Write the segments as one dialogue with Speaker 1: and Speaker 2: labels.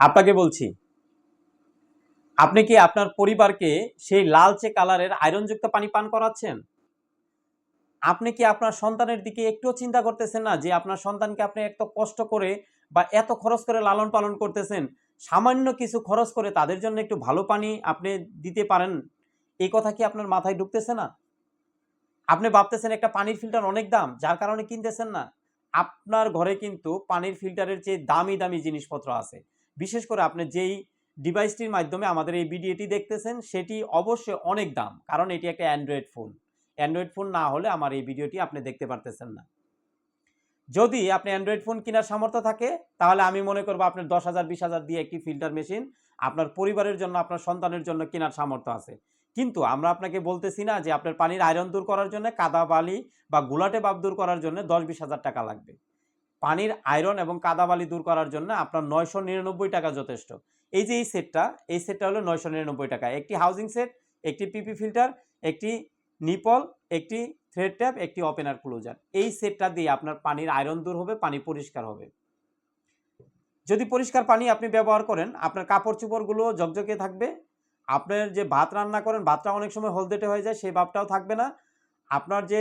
Speaker 1: আপনাকে বলছি, আপনি কি আপনার পরিবারকে সেই লালচে কালারের আয়রনযুক্ত পানি পান করাচ্ছেন? আপনি কি আপনার সন্তানের দিকে একটুও চিন্তা করতেছেন না যে আপনার সন্তানকে আপনি এত কষ্ট করে বা এত খরচ করে লালন পালন করতেছেন? সামান্য কিছু খরচ করে তাদের জন্য একটু ভালো পানি আপনি দিতে পারেন। এই কথা কি আপনার মাথায় ঢুকতেছে না? আপনি ভাবতেছেন একটা পানির ফিল্টার অনেক দাম, যার কারণে কিনতেছেন না। আপনার ঘরে কিন্তু পানির ফিল্টারের যে দামি দামি জিনিসপত্র আছে। বিশেষ করে আপনি যেই ডিভাইসটির মাধ্যমে আমাদের এই ভিডিওটি দেখতেছেন, সেটি অবশ্যই অনেক দাম। কারণ এটি একটা অ্যান্ড্রয়েড ফোন অ্যান্ড্রয়েড ফোন না হলে আমার এই ভিডিওটি আপনি দেখতে পারতেছেন না। যদি আপনি অ্যান্ড্রয়েড ফোন কেনার সামর্থ্য থাকে, তাহলে আমি মনে করব আপনার দশ হাজার, বিশ হাজার দিয়ে একটি ফিল্টার মেশিন আপনার পরিবারের জন্য, আপনার সন্তানের জন্য কেনার সামর্থ্য আছে। কিন্তু আমরা আপনাকে বলতেছি না যে আপনার পানির আয়রন দূর করার জন্য, কাদা বালি বা গুলাটে বাপ দূর করার জন্য দশ, বিশ হাজার টাকা লাগবে। পানির আয়রন এবং কাদাবালি দূর করার জন্য আপনার নয়শো নিরানব্বই টাকা যথেষ্ট। এই যে এই সেটটা এই সেটটা হলো নয়শো নিরানব্বই টাকা। একটি হাউজিং সেট একটি পিপি ফিল্টার একটি নিপল একটি থ্রেড ট্যাপ একটি ওপেনার ক্লোজার এই সেটটা দিয়ে আপনার পানির আয়রন দূর হবে, পানি পরিষ্কার হবে। যদি পরিষ্কার পানি আপনি ব্যবহার করেন, আপনার কাপড় চোপড়গুলো ঝকঝকে থাকবে। আপনার যে ভাত রান্না করেন, ভাতটা অনেক সময় হলদেটে হয়ে যায়, সেই ভাবটাও থাকবে না। আপনার যে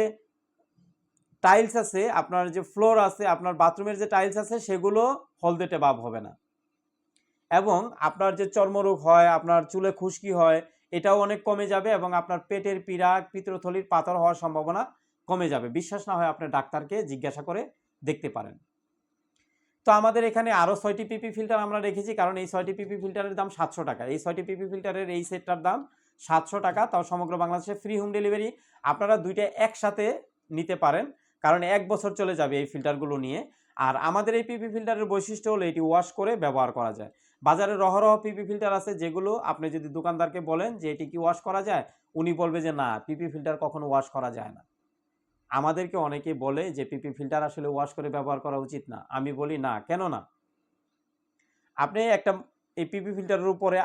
Speaker 1: টাইলস আছে, আপনার যে ফ্লোর আছে, আপনার বাথরুমের যে টাইলস আছে, সেগুলো হলদেটে ভাব হবে না। এবং আপনার যে চর্মরোগ হয়, আপনার চুলে খুশকি হয়, এটাও অনেক কমে যাবে এবং আপনার পেটের পীড়া পিত্রথলির পাথর হওয়ার সম্ভাবনা কমে যাবে। বিশ্বাস না হয় আপনার ডাক্তারকে জিজ্ঞাসা করে দেখতে পারেন। তো আমাদের এখানে আরও ছয়টি পিপি ফিল্টার আমরা রেখেছি, কারণ এই ছয়টি পিপি ফিল্টারের দাম সাতশো টাকা। এই ছয়টি পিপি ফিল্টারের এই সেটটার দাম সাতশো টাকা, তাও সমগ্র বাংলাদেশে ফ্রি হোম ডেলিভারি আপনারা দুইটা একসাথে নিতে পারেন। কারণ এক বছর চলে যাবে এই ফিল্টারগুলো নিয়ে। আর আমাদের এই পিপি ফিল্টারের বৈশিষ্ট্য হলো এটি ওয়াশ করে ব্যবহার করা যায়। বাজারে রহরহ পিপি ফিল্টার আছে যেগুলো আপনি যদি দোকানদারকে বলেন যে এটি কি ওয়াশ করা যায়, উনি বলবে যে না পিপি ফিল্টার কখনো ওয়াশ করা যায় না। আমাদেরকে অনেকে বলে যে পিপি ফিল্টার আসলে ওয়াশ করে ব্যবহার করা উচিত না। আমি বলি না, কেন না? আপনি একটা এই পিপি ফিল্টারের উপরে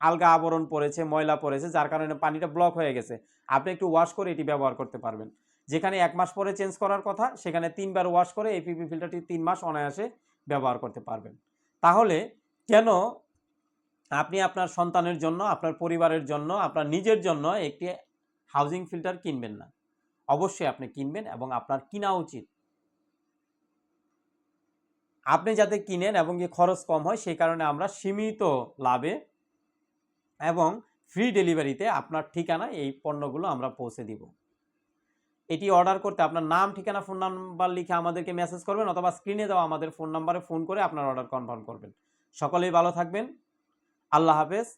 Speaker 1: আলগা আবরণ পড়েছে, ময়লা পড়েছে, যার কারণে পানিটা ব্লক হয়ে গেছে। আপনি একটু ওয়াশ করে এটি ব্যবহার করতে পারবেন। যেখানে এক মাস পরে চেঞ্জ করার কথা, সেখানে তিনবার ওয়াশ করে এই পিপি ফিল্টারটি তিন মাস অনায়াসে ব্যবহার করতে পারবেন। তাহলে কেন আপনি আপনার সন্তানের জন্য, আপনার পরিবারের জন্য, আপনার নিজের জন্য একটি হাউজিং ফিল্টার কিনবেন না? অবশ্যই আপনি কিনবেন এবং আপনার কিনা উচিত। আপনি যাতে কিনেন এবং যে খরচ কম হয় সেই কারণে আমরা সীমিত লাভে এবং ফ্রি ডেলিভারিতে আপনার ঠিকানা এই পণ্যগুলো আমরা পৌঁছে দিব। এটি অর্ডার করতে আপনার নাম, ঠিকানা ফোন নাম্বার লিখে আমাদেরকে মেসেজ করবেন অথবা স্ক্রিনে দেওয়া আমাদের ফোন নাম্বারে ফোন করে আপনার অর্ডার কনফার্ম করবেন। সকলেই ভালো থাকবেন। আল্লাহ হাফেজ।